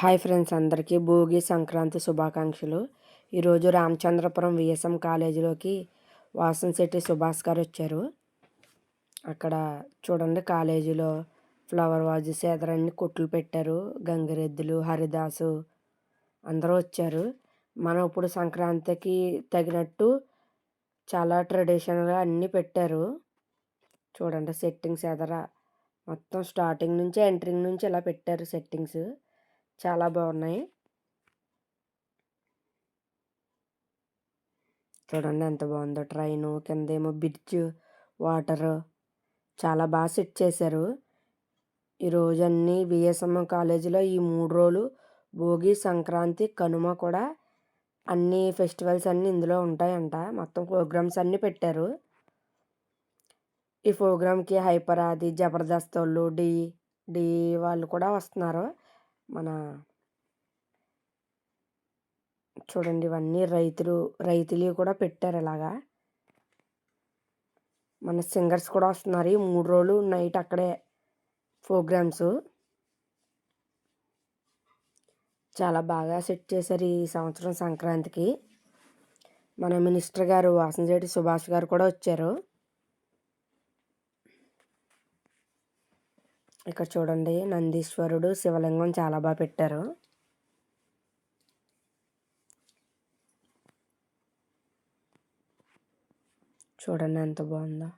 Hi friends అందరికీ భోగి సంక్రాంతి శుభాకాంక్షలు. ఈరోజు రామచంద్రపురం విఎస్ఎం కాలేజీలోకి వాసంశెట్టి సుభాష్ గారు వచ్చారు. అక్కడ చూడండి కాలేజీలో ఫ్లవర్ వాజు సేదరన్ని కొట్లు పెట్టారు. గంగిరెద్దులు హరిదాసు అందరూ వచ్చారు. మనం ఇప్పుడు సంక్రాంతికి తగినట్టు చాలా ట్రెడిషనల్గా అన్నీ పెట్టారు. చూడండి సెట్టింగ్స్ ఎదర మొత్తం స్టార్టింగ్ నుంచి ఎంట్రింగ్ నుంచి ఇలా పెట్టారు సెట్టింగ్స్. చాలా బాగున్నాయి. చూడండి ఎంత బాగుందో ట్రైను కిందేమో బ్రిడ్జ్ వాటర్. చాలా బాగా సెట్ చేశారు. ఈరోజు అన్ని విఎస్ఎం కాలేజీలో ఈ మూడు రోజులు భోగి సంక్రాంతి కనుమ కూడా అన్ని ఫెస్టివల్స్ అన్నీ ఇందులో ఉంటాయంట. మొత్తం ప్రోగ్రామ్స్ అన్నీ పెట్టారు. ఈ ప్రోగ్రామ్కి హైపర్ ఆది జబర్దస్త్ వాళ్ళు డి డి వాళ్ళు కూడా వస్తున్నారు. మన చూడండి ఇవన్నీ రైతులు రైతులు కూడా పెట్టారు ఇలాగా. మన సింగర్స్ కూడా వస్తున్నారు. ఈ మూడు రోజులు నైట్ అక్కడే ప్రోగ్రామ్స్. చాలా బాగా సెట్ చేశారు ఈ సంవత్సరం సంక్రాంతికి. మన మినిస్టర్ గారు వాసనశెట్టి సుభాష్ గారు కూడా వచ్చారు. ఇక్కడ చూడండి నందీశ్వరుడు శివలింగం చాలా బాగా పెట్టారు. చూడండి ఎంత బాగుందో.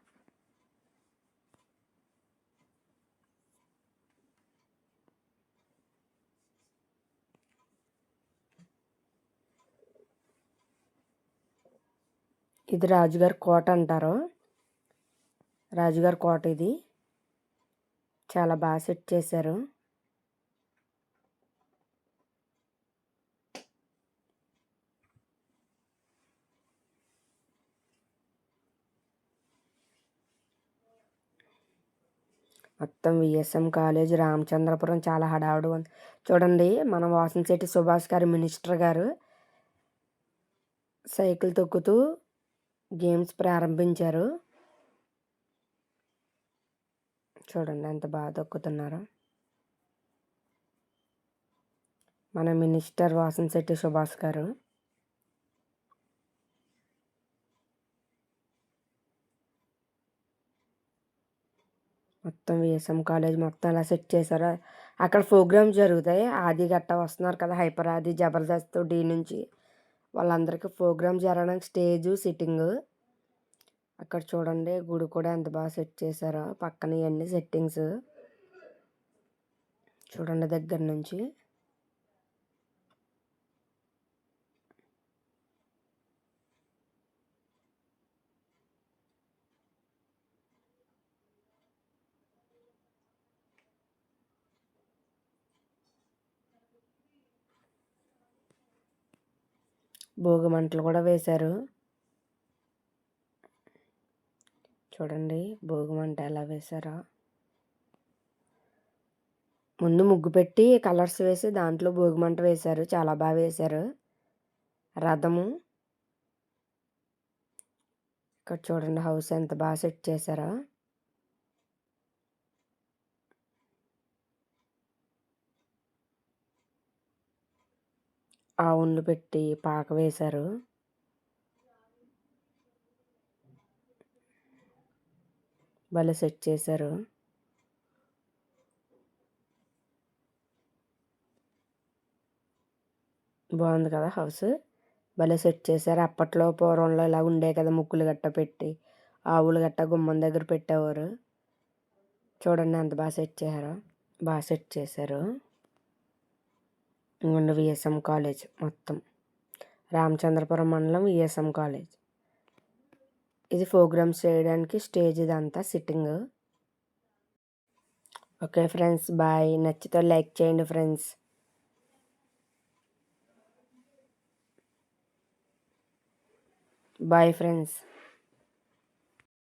ఇది రాజుగారి కోట అంటారు. రాజుగారి కోట ఇది. చాలా బాగా సెట్ చేశారు. మొత్తం విఎస్ఎం కాలేజ్ రామచంద్రపురం చాలా హడావుడు ఉంది. చూడండి మన వాసనశెట్టి సుభాష్ గారు మినిస్టర్ గారు సైకిల్ తొక్కుతూ గేమ్స్ ప్రారంభించారు. చూడండి ఎంత బాగా తొక్కుతున్నారో. మన మినిస్టర్ వాసనశెట్టి సుభాష్ గారు. మొత్తం విఎస్ఎం కాలేజ్ మొత్తం ఎలా సెట్ చేశారు. అక్కడ ప్రోగ్రామ్స్ జరుగుతాయి. ఆది గట్ట వస్తున్నారు కదా హైపర్ ఆది జబర్దస్త్ డీ నుంచి. వాళ్ళందరికీ ప్రోగ్రామ్ జరగడానికి స్టేజు సిట్టింగు. అక్కడ చూడండి గుడి కూడా ఎంత బాగా సెట్ చేశారో. పక్కన ఇవన్నీ సెట్టింగ్స్ చూడండి దగ్గర నుంచి. భోగి మంటలు కూడా వేశారు. చూడండి. భోగి మంట ఎలా వేశారో. ముందు ముగ్గు పెట్టి కలర్స్ వేసి దాంట్లో భోగి మంట వేశారు. చాలా బాగా వేశారు. రథము. ఇక్కడ చూడండి హౌస్ ఎంత బాగా సెట్ చేశారో. ఆవులు పెట్టి పాక వేశారు. భలే సెట్ చేశారు. బాగుంది కదా హౌస్. భలే సెట్ చేశారు. అప్పట్లో పూర్వంలో ఇలా ఉండే కదా ముక్కులు గట్ట పెట్టి ఆవులు గట్ట గుమ్మం దగ్గర పెట్టేవారు. చూడండి ఎంత బాగా సెట్ చేశారో. బాగా సెట్ చేశారు. ఇంకొండ విఎస్ఎం కాలేజ్ మొత్తం. రామచంద్రపురం మండలం విఎస్ఎం కాలేజ్. ఇది ప్రోగ్రామ్స్ చేయడానికి స్టేజ్ ఇదంతా సిట్టింగ్. Okay friends bye. నచ్చితే లైక్ చేయండి ఫ్రెండ్స్. Bye friends.